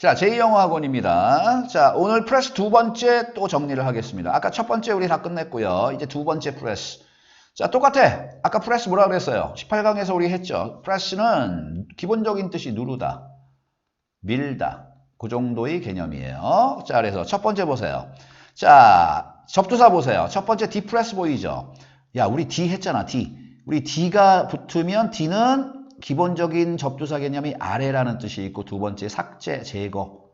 자, 제2영어학원입니다. 자, 오늘 프레스 두 번째 또 정리를 하겠습니다. 아까 첫 번째 우리 다 끝냈고요. 이제 두 번째 프레스. 자, 똑같아. 아까 프레스 뭐라 그랬어요? 18강에서 우리 했죠. 프레스는 기본적인 뜻이 누르다, 밀다. 그 정도의 개념이에요. 자, 그래서 첫 번째 보세요. 자, 접두사 보세요. 첫 번째 D 프레스 보이죠? 야, 우리 D 했잖아, D. 우리 D가 붙으면 D는 기본적인 접두사 개념이 아래라는 뜻이 있고 두 번째 삭제, 제거,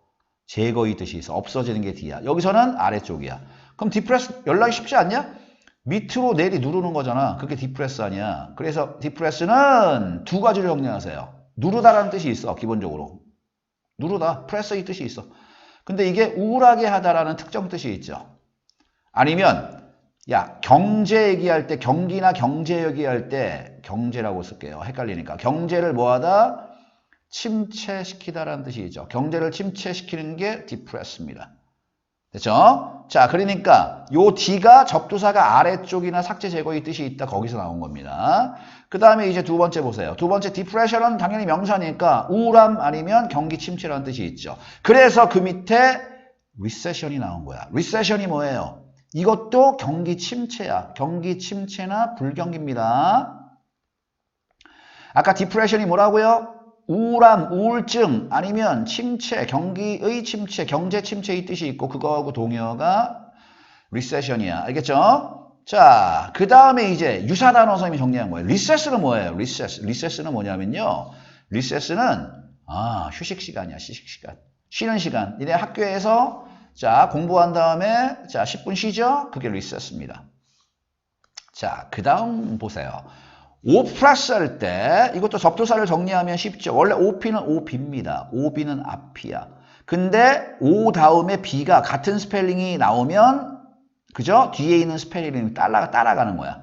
제거의 뜻이 있어. 없어지는 게 D야. 여기서는 아래쪽이야. 그럼 디프레스 연락이 쉽지 않냐? 밑으로 내리 누르는 거잖아. 그게 디프레스 아니야. 그래서 디프레스는 두 가지를 정리하세요. 누르다라는 뜻이 있어. 기본적으로. 누르다. 프레스의 뜻이 있어. 근데 이게 우울하게 하다라는 특정 뜻이 있죠. 아니면 야 경제 얘기할 때 경기나 경제 얘기할 때 경제라고 쓸게요. 헷갈리니까 경제를 뭐하다 침체시키다라는 뜻이 있죠. 경제를 침체시키는 게 디프레스입니다. 됐죠? 자, 그러니까 요 D가 접두사가 아래쪽이나 삭제 제거의 뜻이 있다. 거기서 나온 겁니다. 그 다음에 이제 두 번째 보세요. 두 번째 디프레션은 당연히 명사니까 우울함 아니면 경기 침체라는 뜻이 있죠. 그래서 그 밑에 리세션이 나온 거야. 리세션이 뭐예요? 이것도 경기 침체야. 경기 침체나 불경기입니다. 아까 디프레션이 뭐라고요? 우울함, 우울증 아니면 침체, 경기의 침체, 경제 침체의 뜻이 있고 그거하고 동의어가 리세션이야. 알겠죠? 자, 그 다음에 이제 유사 단어 선생님이 정리한 거예요. 리세스는 뭐예요? 리세스. 리세스는 뭐냐면요. 리세스는 아, 휴식 시간이야. 휴식 시간. 쉬는 시간. 니네 학교에서 자, 공부한 다음에 자, 10분 쉬죠? 그게 리세스입니다. 자, 그 다음 보세요. 오프레스 할 때 이것도 접두사를 정리하면 쉽죠. 원래 OP는 OB입니다. OB는 앞이야. 근데 O 다음에 B가 같은 스펠링이 나오면 그죠? 뒤에 있는 스펠링이 따라, 따라가는 거야.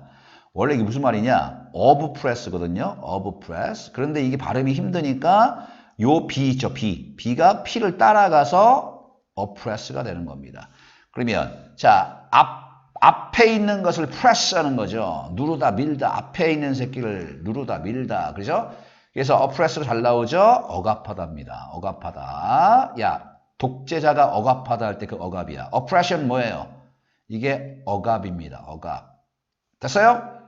원래 이게 무슨 말이냐? of press거든요. of press. 그런데 이게 발음이 힘드니까 요 B 있죠. B. B가 P를 따라가서 oppress가 되는 겁니다. 그러면 자, 앞 앞에 있는 것을 프레스하는 거죠. 누르다 밀다 앞에 있는 새끼를 누르다 밀다 그죠? 그래서 어프레스로 잘 나오죠. 억압하다입니다. 억압하다. 야 독재자가 억압하다 할 때 그 억압이야. 어프레션 뭐예요? 이게 억압입니다. 억압. 됐어요?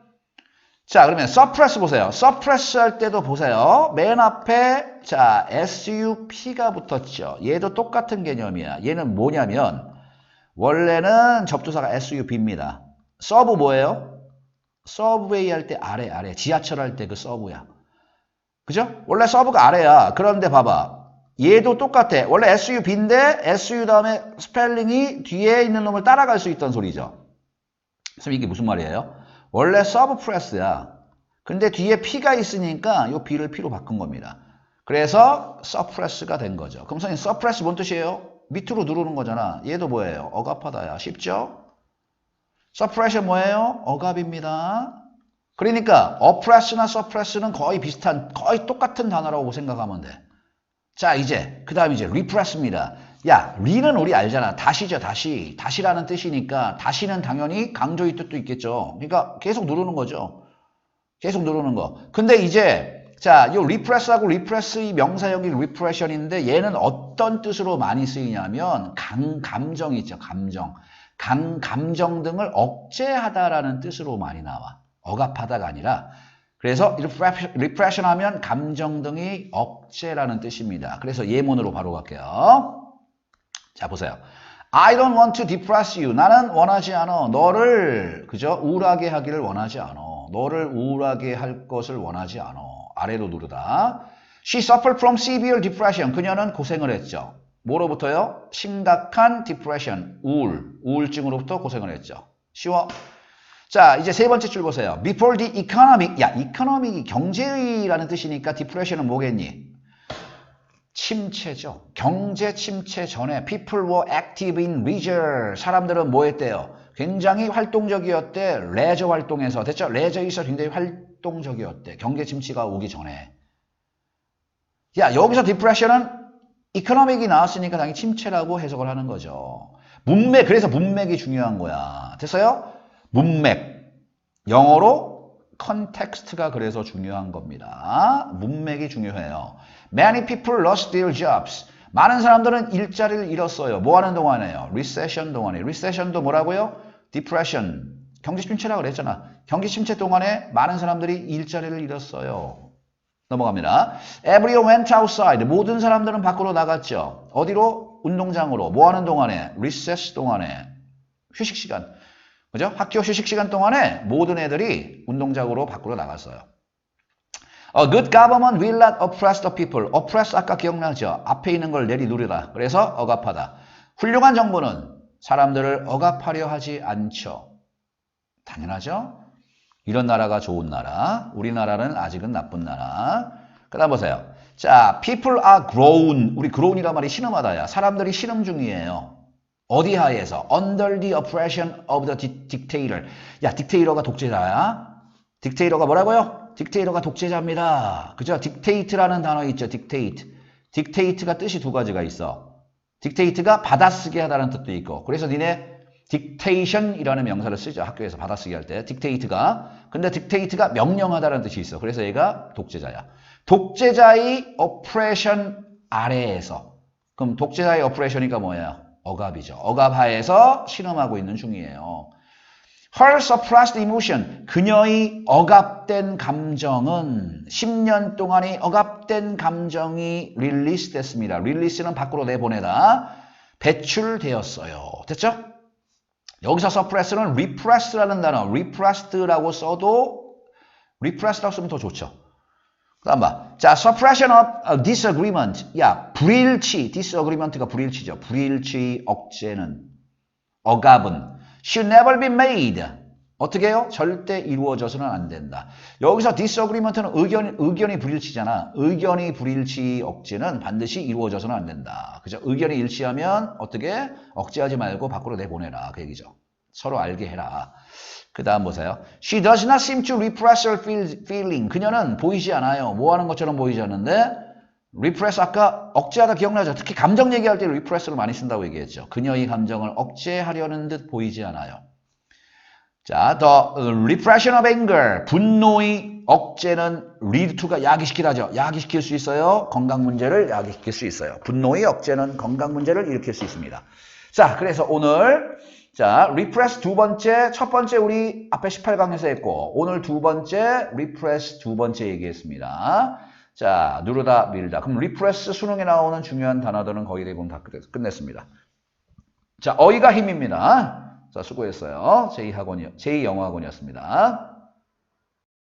자 그러면 서프레스 보세요. 서프레스 할 때도 보세요. 맨 앞에 자 SUP가 붙었죠. 얘도 똑같은 개념이야. 얘는 뭐냐면 원래는 접두사가 SUV입니다. 서브 뭐예요? 서브웨이 할 때 아래 아래 지하철 할 때 그 서브야. 그죠? 원래 서브가 아래야. 그런데 봐봐. 얘도 똑같아. 원래 SUV인데 SU 다음에 스펠링이 뒤에 있는 놈을 따라갈 수 있다는 소리죠. 그래서 이게 무슨 말이에요? 원래 서브 프레스야. 근데 뒤에 P가 있으니까 이 B를 P로 바꾼 겁니다. 그래서 서프레스가 된 거죠. 그럼 선생님 서프레스 뭔 뜻이에요? 밑으로 누르는 거잖아. 얘도 뭐예요? 억압하다야. 쉽죠? 서프레션 뭐예요? 억압입니다. 그러니까 어프레스나 서프레스는 거의 비슷한 거의 똑같은 단어라고 생각하면 돼. 자 이제 그 다음 이제 리프레스입니다. 야 리는 우리 알잖아. 다시죠 다시. 다시라는 뜻이니까 다시는 당연히 강조의 뜻도 있겠죠. 그러니까 계속 누르는 거죠. 계속 누르는 거. 근데 이제 자, 요 리프레스하고 리프레스의 명사형이 리프레션인데 얘는 어떤 뜻으로 많이 쓰이냐면 강 감정이 있죠. 감정. 강 감정 등을 억제하다라는 뜻으로 많이 나와. 억압하다가 아니라 그래서 리프레션 하면 감정 등이 억제라는 뜻입니다. 그래서 예문으로 바로 갈게요. 자, 보세요. I don't want to depress you. 나는 원하지 않아. 너를 그죠? 우울하게 하기를 원하지 않아. 너를 우울하게 할 것을 원하지 않아. 아래로 누르다. She suffered from severe depression. 그녀는 고생을 했죠. 뭐로부터요? 심각한 depression, 우울, 우울증으로부터 고생을 했죠. 쉬워. 자, 이제 세 번째 줄 보세요. Before the economic, 야, economic이 경제의라는 뜻이니까 depression은 뭐겠니? 침체죠. 경제 침체 전에 people were active in leisure. 사람들은 뭐 했대요? 굉장히 활동적이었대. 레저 활동에서. 됐죠? 레저에서 굉장히 활동적이었대. 경제 침체가 오기 전에. 야, 여기서 디프레션은 이코노믹이 나왔으니까 당연히 침체라고 해석을 하는 거죠. 문맥, 그래서 문맥이 중요한 거야. 됐어요? 문맥. 영어로 컨텍스트가 그래서 중요한 겁니다. 문맥이 중요해요. Many people lost their jobs. 많은 사람들은 일자리를 잃었어요. 뭐 하는 동안에요? 리세션 동안에. 리세션도 뭐라고요? 디프레션. 경기 침체라고 그랬잖아. 경기 침체 동안에 많은 사람들이 일자리를 잃었어요. 넘어갑니다. Everyone went outside. 모든 사람들은 밖으로 나갔죠. 어디로? 운동장으로. 뭐 하는 동안에? recess 동안에. 휴식 시간. 그죠? 학교 휴식 시간 동안에 모든 애들이 운동장으로 밖으로 나갔어요. A good government will not oppress the people. oppress 아까 기억나죠? 앞에 있는 걸 내리누르다. 그래서 억압하다. 훌륭한 정부는 사람들을 억압하려 하지 않죠. 당연하죠? 이런 나라가 좋은 나라. 우리나라는 아직은 나쁜 나라. 그 다음 보세요. 자, people are grown. 우리 grown이란 말이 신음하다야. 사람들이 신음 중이에요. 어디 하에서? under the oppression of the di- dictator. 야, 딕테이터가 독재자야? 딕테이터가 뭐라고요? 딕테이터가 독재자입니다. 그죠? dictate라는 단어 있죠. dictate. dictate가 뜻이 두 가지가 있어. dictate가 받아쓰게 하다는 뜻도 있고. 그래서 니네 dictation이라는 명사를 쓰죠. 학교에서 받아쓰기 할 때. dictate가. 근데 dictate가 명령하다는 뜻이 있어. 그래서 얘가 독재자야. 독재자의 oppression 아래에서. 그럼 독재자의 oppression이니까 뭐예요? 억압이죠. 억압하에서 실험하고 있는 중이에요. Her suppressed emotion, 그녀의 억압된 감정은 10년 동안의 억압된 감정이 릴리스 됐습니다. 릴리스는 밖으로 내보내다. 배출되었어요. 됐죠? 여기서 suppress는 repress라는 단어, repressed라고 써도 repressed라고 쓰면 더 좋죠. 그 다음 봐. 자, suppression of a disagreement. 야, 불일치. disagreement가 불일치죠. 불일치 억제는, 억압은 should never be made. 어떻게 해요? 절대 이루어져서는 안 된다. 여기서 disagreement는 의견, 의견이 불일치잖아. 의견이 불일치 억제는 반드시 이루어져서는 안 된다. 그죠? 의견이 일치하면 어떻게? 억제하지 말고 밖으로 내보내라. 그 얘기죠. 서로 알게 해라. 그 다음 보세요. She does not seem to repress her feel- feeling. 그녀는 보이지 않아요. 뭐 하는 것처럼 보이지 않는데 repress 아까 억제하다 기억나죠? 특히 감정 얘기할 때 repress를 많이 쓴다고 얘기했죠. 그녀의 감정을 억제하려는 듯 보이지 않아요. 자, the repression of anger. 분노의 억제는 lead to가 야기시키다죠. 야기시킬 수 있어요. 건강 문제를 야기시킬 수 있어요. 분노의 억제는 건강 문제를 일으킬 수 있습니다. 자, 그래서 오늘 자, repress 두 번째, 첫 번째 우리 앞에 18강에서 했고 오늘 두 번째 repress 두 번째 얘기했습니다. 자, 누르다, 밀다. 그럼 repress 수능에 나오는 중요한 단어들은 거의 대부분 다 끝- 끝냈습니다. 자, 어이가 힘입니다. 자, 수고했어요. 제2학원이요. 제2영어학원이었습니다.